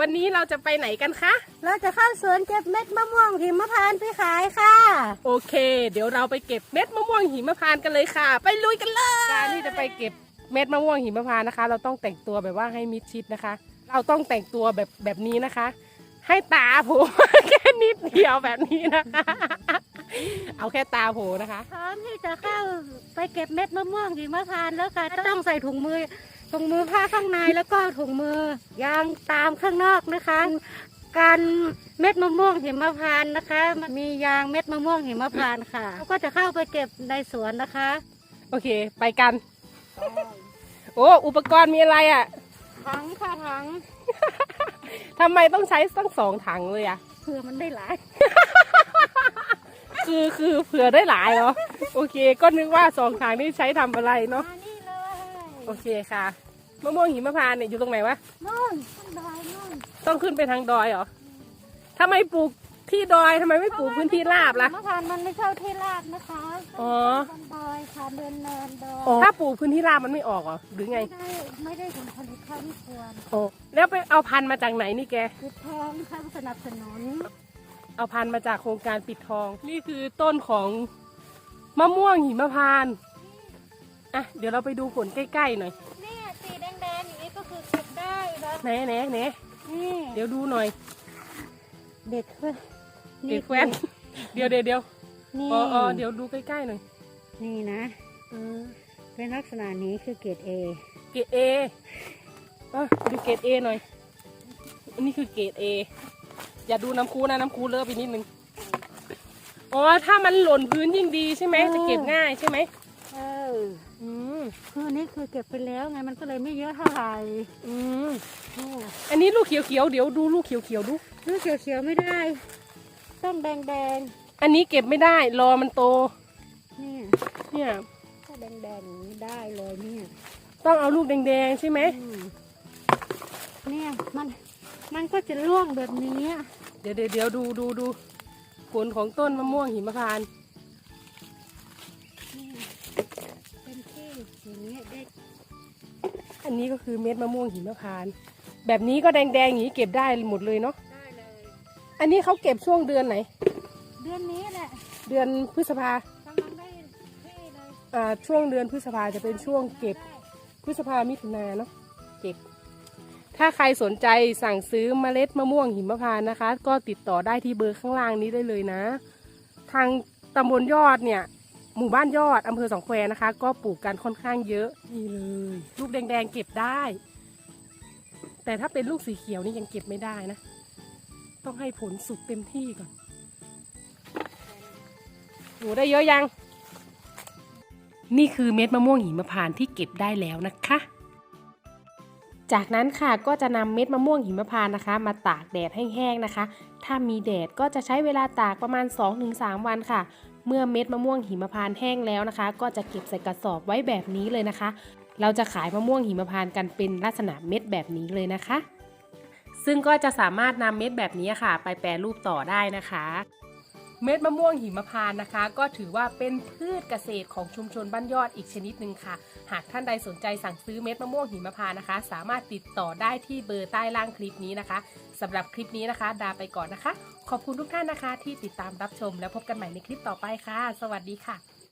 วันนี้เราจะไปไหนกันคะ เราจะเข้าสวนเก็บเม็ดมะม่วงหิมพานต์ไปขายค่ะ โอเค เดี๋ยวเราไปเก็บเม็ดมะม่วงหิมพานต์กันเลยค่ะ ไปลุยกันเลยการที่จะไปเก็บเม็ดมะม่วงหิมพานต์นะคะ เราต้องแต่งตัวแบบว่าให้มิดชิดนะคะ เราต้องแต่งตัวแบบแบบนี้นะคะ ให้ตาโผล่ แค่นิดเดียวแบบนี้นะคะ เอาแค่ตาโผล่นะคะ พร้อมที่จะเข้าไปเก็บเม็ดมะม่วงหิมพานต์แล้วค่ะ ต้องใส่ถุงมือ ถุงมือผ้าข้างในแล้วก็ถุงมือยางตามข้างนอกนะคะ การเม็ดมะม่วงหิมพานต์นะคะมันมียางเม็ดมะม่วงหิมพานต์ค่ะแล้วก็จะเข้าไปเก็บในสวนนะคะโอเค ไปกัน โอ้อุปกรณ์มีอะไรอะ่ะ ถังค่ะถังทำไมต้องใช้ตั้งสองถังเลยอะ่ะ เผื่อมันได้หลาย คือคือเผื่อได้หลายเหรอ โอเค ก็นึกว่าสองถังนี่ใช้ทำอะไรเนาะ มานี่เลย โอเคค่ะ มะม่วงหิมพานต์เนี่ยอยู่ตรงไหนวะ นู่นต้นดอยนู่นต้องขึ้นไปทางดอยเหรอทำไมปลูกที่ดอยทำไมไม่ปลูกพื้นที่ราบล่ะ มะพร้าวมันไม่เข้าที่ราบนะคะอ๋อต้นดอยค่ะเดินเนินดอยถ้าปลูกพื้นที่ราบมันไม่ออกเหรอหรือไงไม่ได้ไม่ได้ผลผลิตเท่าที่ควรโอ้แล้วไปเอาพันธุ์มาจากไหนนี่แก คือทองค่ะสนับสนุนเอาพันธุ์มาจากโครงการปิดทอง นี่คือต้นของมะม่วงหิมพานต์อะเดี๋ยวเราไปดูผลใกล้ๆหน่อย เนี่ยสีแดงๆอย่างนี้ก็คือเก็บ ได้แล้วไหนไหนไหนนี่เดี๋ยวดูหน่อย เด็ดเว้ยเด็กแว้นเดี๋ยวเดี๋ยวเดี๋ยวนี่อ๋ออ๋อเดี๋ยวดูใกล้ๆหน่อยนี่นะอืมเป็นลักษณะนี้คือเกรดเอเกรดเออะดูเกรดเอหน่อย อันนี้คือเกรดเออย่าดูน้ำคูนะน้ำคูเลอะไปนิดนึงอ๋อถ้ามันหล่นพื้นยิ่งดีใช่ไหมจะเก็บง่ายใช่ไหมเอออืม คืออันนี้คือเก็บไปแล้วไงมันก็เลยไม่เยอะเท่าไหร่อืมเนี่ยอันนี้ลูกเขียวๆเดี๋ยวดูลูกเขียวๆดู ลูกเขียวๆไม่ได้ ต้องแดงอันนี้เก็บไม่ได้รอมันโตๆเนี่ยเนี่ย ถ้าแดงๆอย่างนี้ได้เลยเนี่ยต้องเอาลูกแดงๆใช่ไหมอืมเนี่ยมันมันก็จะร่วงแบบนี้ เดี๋ยวเดี๋ยวเดี๋ยวดูดูดูผลของต้นมะม่วงหิมพานต์ อันนี้ก็คือเม็ดมะม่วงหิมพานต์แบบนี้ก็แดงๆอย่างนี้เก็บได้หมดเลยเนาะ ได้เลย อันนี้เขาเก็บช่วงเดือนไหน เดือนนี้แหละเดือนพฤษภากำลังได้ที่เลยอ่าช่วงเดือนพฤษภาจะเป็นช่วงเก็บพฤษภามิถุนาเนาะเก็บ ถ้าใครสนใจสั่งซื้อเมล็ดมะม่วงหิมพานต์นะคะ ก็ติดต่อได้ที่เบอร์ข้างล่างนี้ได้เลยนะ ทางตำบลยอดเนี่ย หมู่บ้านยอดอำเภอสองแควนะคะ ก็ปลูกกันค่อนข้างเยอะนี่เลยลูกแดงๆเก็บได้ แต่ถ้าเป็นลูกสีเขียวนี่ยังเก็บไม่ได้นะ ต้องให้ผลสุกเต็มที่ก่อนหนูได้เยอะยัง นี่คือเม็ดมะม่วงหิมพานต์ที่เก็บได้แล้วนะคะ จากนั้นค่ะก็จะนำเม็ดมะม่วงหิมพานต์นะคะ มาตากแดดให้แห้งนะคะ ถ้ามีแดดก็จะใช้เวลาตากประมาณ 2-3 วันค่ะ เมื่อเม็ดมะม่วงหิมพานต์แห้งแล้วนะคะ ก็จะเก็บใส่กระสอบไว้แบบนี้เลยนะคะ เราจะขายมะม่วงหิมพานต์กันเป็นลักษณะเม็ดแบบนี้เลยนะคะ ซึ่งก็จะสามารถนำเม็ดแบบนี้ค่ะ ไปแปรรูปต่อได้นะคะ เม็ดมะม่วงหิมพานต์นะคะ ก็ถือว่าเป็นพืชเกษตรของชุมชนบ้านยอดอีกชนิดหนึ่งค่ะ หากท่านใดสนใจสั่งซื้อเม็ดมะม่วงหิมพานต์นะคะ สามารถติดต่อได้ที่เบอร์ใต้ล่างคลิปนี้นะคะสำหรับคลิปนี้นะคะดาไปก่อนนะคะ ขอบคุณทุกท่านนะคะที่ติดตามรับชมแล้วพบกันใหม่ในคลิปต่อไปค่ะ สวัสดีค่ะ